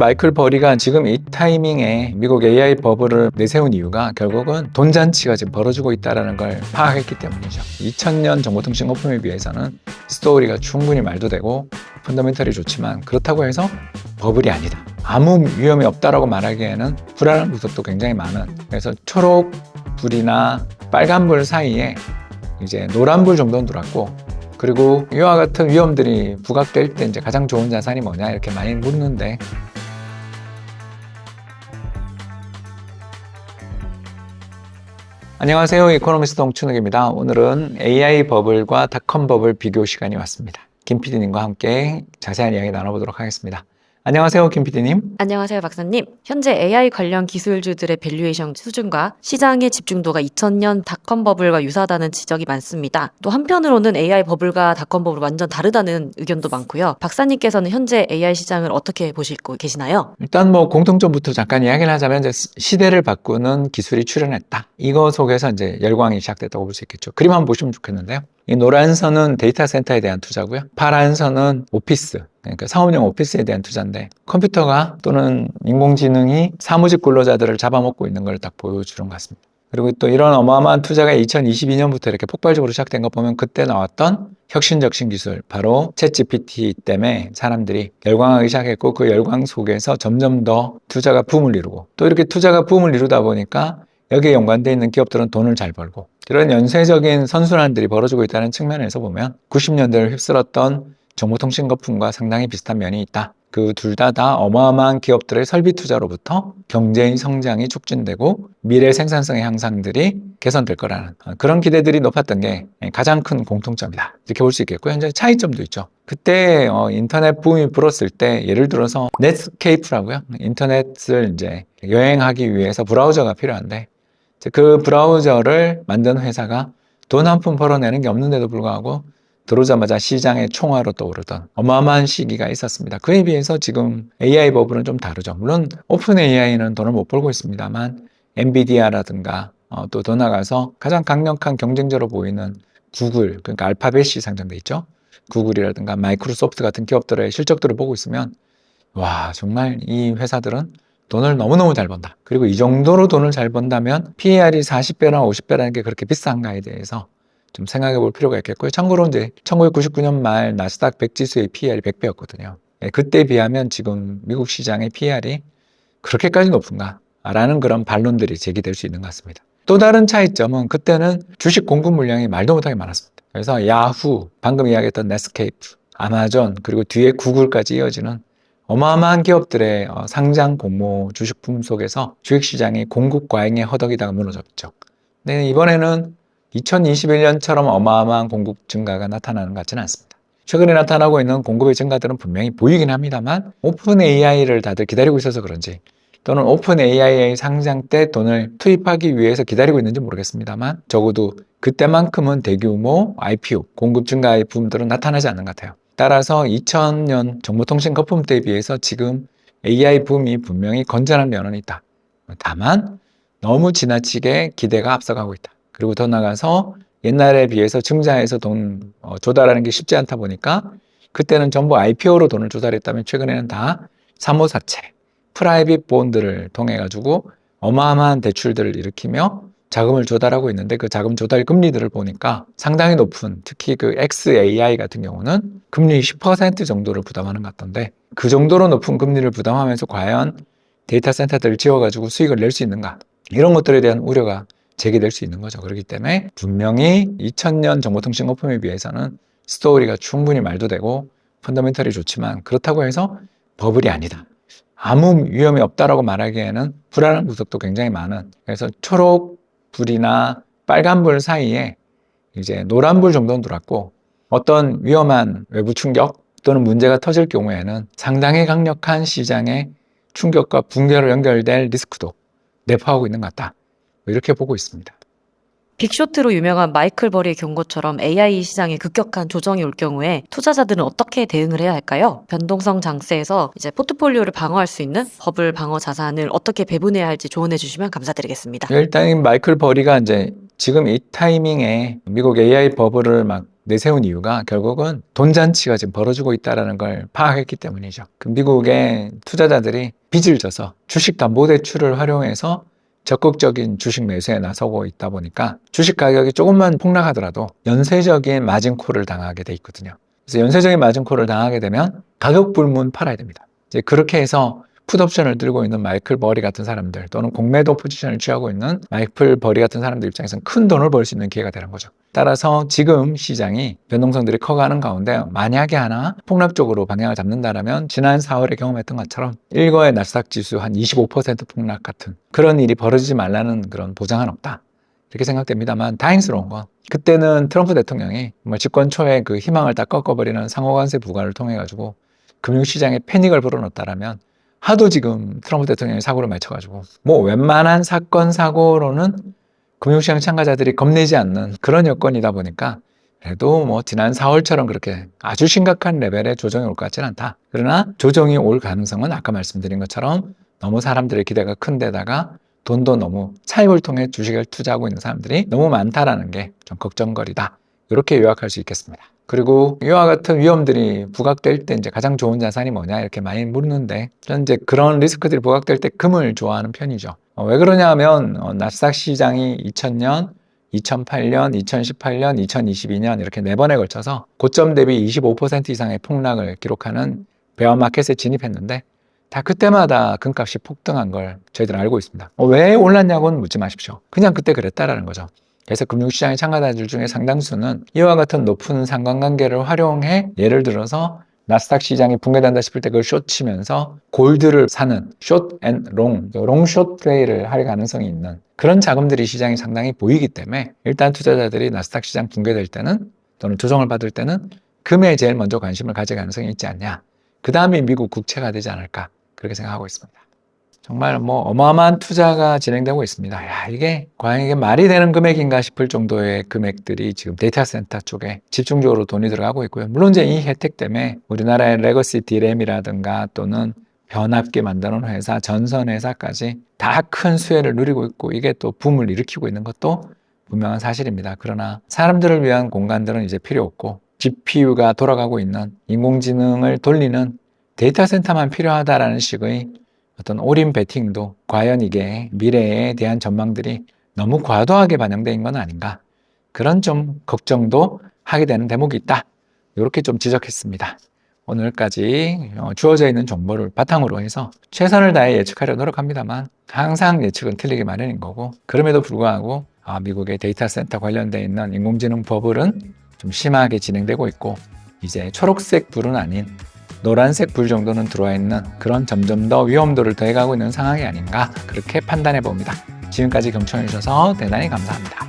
마이클 버리가 지금 이 타이밍에 미국 AI 버블을 내세운 이유가 결국은 돈 잔치가 지금 벌어지고 있다는 걸 파악했기 때문이죠. 2000년 정보통신 거품에 비해서는 스토리가 충분히 말도 되고 펀더멘털이 좋지만 그렇다고 해서 버블이 아니다. 아무 위험이 없다라고 말하기에는 불안한 구석도 굉장히 많은 그래서 초록 불이나 빨간 불 사이에 이제 노란 불 정도는 들어왔고 그리고 이와 같은 위험들이 부각될 때 이제 가장 좋은 자산이 뭐냐 이렇게 많이 묻는데 안녕하세요. 이코노미스트 홍춘욱입니다. 오늘은 AI 버블과 닷컴 버블 비교 시간이 왔습니다. 김 PD님과 함께 자세한 이야기 나눠보도록 하겠습니다. 안녕하세요, 김 PD님. 안녕하세요, 박사님. 현재 AI 관련 기술주들의 밸류에이션 수준과 시장의 집중도가 2000년 닷컴 버블과 유사하다는 지적이 많습니다. 또 한편으로는 AI 버블과 닷컴 버블 완전 다르다는 의견도 많고요. 박사님께서는 현재 AI 시장을 어떻게 보시고 계시나요? 일단 뭐 공통점부터 잠깐 이야기를 하자면 이제 시대를 바꾸는 기술이 출현했다. 이거 속에서 이제 열광이 시작됐다고 볼 수 있겠죠. 그림 한번 보시면 좋겠는데요. 이 노란 선은 데이터 센터에 대한 투자고요. 파란 선은 오피스, 그러니까 상업용 오피스에 대한 투자인데 컴퓨터가 또는 인공지능이 사무직 근로자들을 잡아먹고 있는 걸 딱 보여주는 것 같습니다. 그리고 또 이런 어마어마한 투자가 2022년부터 이렇게 폭발적으로 시작된 거 보면 그때 나왔던 혁신적 신 기술, 바로 챗 GPT 때문에 사람들이 열광하기 시작했고 그 열광 속에서 점점 더 투자가 붐을 이루고 또 이렇게 투자가 붐을 이루다 보니까 여기에 연관되어 있는 기업들은 돈을 잘 벌고 이런 연쇄적인 선순환들이 벌어지고 있다는 측면에서 보면 90년대를 휩쓸었던 정보통신 거품과 상당히 비슷한 면이 있다. 그둘다다 어마어마한 기업들의 설비 투자로부터 경제의 성장이 촉진되고 미래 생산성의 향상들이 개선될 거라는 그런 기대들이 높았던 게 가장 큰 공통점이다. 이렇게 볼 수 있겠고 현재 차이점도 있죠. 그때 어, 인터넷 붐이 불었을 때 예를 들어서 넷스케이프라고요. 인터넷을 이제 여행하기 위해서 브라우저가 필요한데 그 브라우저를 만든 회사가 돈 한 푼 벌어내는 게 없는데도 불구하고 들어오자마자 시장의 총화로 떠오르던 어마어마한 시기가 있었습니다. 그에 비해서 지금 AI 버블은 좀 다르죠. 물론 오픈 AI는 돈을 못 벌고 있습니다만 엔비디아라든가 어, 또 더 나가서 가장 강력한 경쟁자로 보이는 구글, 그러니까 알파벳이 상장돼 있죠. 구글이라든가 마이크로소프트 같은 기업들의 실적들을 보고 있으면 와 정말 이 회사들은 돈을 너무너무 잘 번다. 그리고 이 정도로 돈을 잘 번다면 PER이 40배나 50배라는 게 그렇게 비싼가에 대해서 좀 생각해 볼 필요가 있겠고요. 참고로 이제 1999년 말 나스닥 100 지수의 PER이 100배였거든요. 예, 그때 비하면 지금 미국 시장의 PER이 그렇게까지 높은가? 라는 그런 반론들이 제기될 수 있는 것 같습니다. 또 다른 차이점은 그때는 주식 공급 물량이 말도 못하게 많았습니다. 그래서 야후, 방금 이야기했던 넷스케이프, 아마존, 그리고 뒤에 구글까지 이어지는 어마어마한 기업들의 어, 상장 공모 주식 품 속에서 주식시장이 공급 과잉에 허덕이다가 무너졌죠. 근데 이번에는 2021년처럼 어마어마한 공급 증가가 나타나는 것 같지는 않습니다. 최근에 나타나고 있는 공급의 증가들은 분명히 보이긴 합니다만 오픈 AI를 다들 기다리고 있어서 그런지 또는 오픈 AI의 상장 때 돈을 투입하기 위해서 기다리고 있는지 모르겠습니다만 적어도 그때만큼은 대규모 IPO 공급 증가의 붐들은 나타나지 않는 것 같아요. 따라서 2000년 정보통신 거품 때에 비해서 지금 AI 붐이 분명히 건전한 면은 있다. 다만 너무 지나치게 기대가 앞서가고 있다. 그리고 더 나가서 옛날에 비해서 증자해서 돈 어, 조달하는 게 쉽지 않다 보니까 그때는 전부 IPO로 돈을 조달했다면 최근에는 다 사모사채, 프라이빗 본드를 통해 가지고 어마어마한 대출들을 일으키며 자금을 조달하고 있는데 그 자금 조달 금리들을 보니까 상당히 높은 특히 그 XAI 같은 경우는 금리 10% 정도를 부담하는 것 같던데 그 정도로 높은 금리를 부담하면서 과연 데이터 센터들을 지어가지고 수익을 낼 수 있는가 이런 것들에 대한 우려가 제기될 수 있는 거죠. 그렇기 때문에 분명히 2000년 정보통신 거품에 비해서는 스토리가 충분히 말도 되고 펀더멘털이 좋지만 그렇다고 해서 버블이 아니다. 아무 위험이 없다라고 말하기에는 불안한 구석도 굉장히 많은 그래서 초록 불이나 빨간 불 사이에 이제 노란 불 정도는 들어왔고 어떤 위험한 외부 충격 또는 문제가 터질 경우에는 상당히 강력한 시장의 충격과 붕괴로 연결될 리스크도 내포하고 있는 것 같다. 뭐 이렇게 보고 있습니다. 빅쇼트로 유명한 마이클 버리의 경고처럼 AI 시장에 급격한 조정이 올 경우에 투자자들은 어떻게 대응을 해야 할까요? 변동성 장세에서 이제 포트폴리오를 방어할 수 있는 버블 방어 자산을 어떻게 배분해야 할지 조언해 주시면 감사드리겠습니다. 일단 이 마이클 버리가 이제 지금 이 타이밍에 미국 AI 버블을 막 내세운 이유가 결국은 돈 잔치가 지금 벌어지고 있다는 걸 파악했기 때문이죠. 그 미국의 투자자들이 빚을 져서 주식 담보 대출을 활용해서 적극적인 주식 매수에 나서고 있다 보니까 주식 가격이 조금만 폭락하더라도 연쇄적인 마진콜을 당하게 돼 있거든요. 그래서 연쇄적인 마진콜을 당하게 되면 가격 불문 팔아야 됩니다. 이제 그렇게 해서 풋옵션을 들고 있는 마이클 버리 같은 사람들 또는 공매도 포지션을 취하고 있는 마이클 버리 같은 사람들 입장에서는 큰 돈을 벌 수 있는 기회가 되는 거죠. 따라서 지금 시장이 변동성들이 커가는 가운데 만약에 하나 폭락적으로 방향을 잡는다라면 지난 4월에 경험했던 것처럼 일거의 나스닥 지수 한 25% 폭락 같은 그런 일이 벌어지지 말라는 그런 보장은 없다. 이렇게 생각됩니다만 다행스러운 건 그때는 트럼프 대통령이 정말 집권 초에 그 희망을 다 꺾어버리는 상호관세 부과를 통해 가지고 금융시장에 패닉을 불어넣었다라면 하도 지금 트럼프 대통령이 사고를 맞춰가지고 뭐 웬만한 사건 사고로는 금융시장 참가자들이 겁내지 않는 그런 여건이다 보니까 그래도 뭐 지난 4월처럼 그렇게 아주 심각한 레벨의 조정이 올 것 같지는 않다. 그러나 조정이 올 가능성은 아까 말씀드린 것처럼 너무 사람들의 기대가 큰 데다가 돈도 너무 차입을 통해 주식을 투자하고 있는 사람들이 너무 많다라는 게 좀 걱정거리다. 이렇게 요약할 수 있겠습니다. 그리고 이와 같은 위험들이 부각될 때 이제 가장 좋은 자산이 뭐냐 이렇게 많이 물는데 저는 이제 그런 리스크들이 부각될 때 금을 좋아하는 편이죠. 어, 왜 그러냐 하면 어, 나스닥 시장이 2000년, 2008년, 2018년, 2022년 이렇게 네 번에 걸쳐서 고점 대비 25% 이상의 폭락을 기록하는 베어 마켓에 진입했는데 다 그때마다 금값이 폭등한 걸 저희들은 알고 있습니다. 어, 왜 올랐냐고는 묻지 마십시오. 그냥 그때 그랬다라는 거죠. 그래서 금융시장의 참가자들 중에 상당수는 이와 같은 높은 상관관계를 활용해 예를 들어서 나스닥 시장이 붕괴된다 싶을 때 그걸 숏치면서 골드를 사는 숏앤 롱, 롱숏 트레이를 할 가능성이 있는 그런 자금들이 시장에 상당히 보이기 때문에 일단 투자자들이 나스닥 시장 붕괴될 때는 또는 조정을 받을 때는 금에 제일 먼저 관심을 가질 가능성이 있지 않냐. 그 다음에 미국 국채가 되지 않을까 그렇게 생각하고 있습니다. 정말 뭐 어마어마한 투자가 진행되고 있습니다. 야, 이게 과연 이게 말이 되는 금액인가 싶을 정도의 금액들이 지금 데이터 센터 쪽에 집중적으로 돈이 들어가고 있고요. 물론 이제 이 혜택 때문에 우리나라의 레거시 디램이라든가 또는 변압기 만드는 회사, 전선 회사까지 다 큰 수혜를 누리고 있고 이게 또 붐을 일으키고 있는 것도 분명한 사실입니다. 그러나 사람들을 위한 공간들은 이제 필요 없고 GPU가 돌아가고 있는 인공지능을 돌리는 데이터 센터만 필요하다라는 식의 어떤 올인 베팅도 과연 이게 미래에 대한 전망들이 너무 과도하게 있는 건 아닌가? 그런 좀 걱정도 하게 되는 대목이 있다. 이렇게 좀 지적했습니다. 오늘까지 어, 주어져 있는 정보를 바탕으로 해서 최선을 다해 예측하려 노력합니다만 항상 예측은 틀리기 마련인 거고 그럼에도 불구하고 아, 미국의 데이터 센터 관련되어 있는 인공지능 버블은 좀 심하게 진행되고 있고 이제 초록색 불은 아닌 노란색 불 정도는 들어와 있는 그런 점점 더 위험도를 더해가고 있는 상황이 아닌가 그렇게 판단해 봅니다. 지금까지 경청해 주셔서 대단히 감사합니다.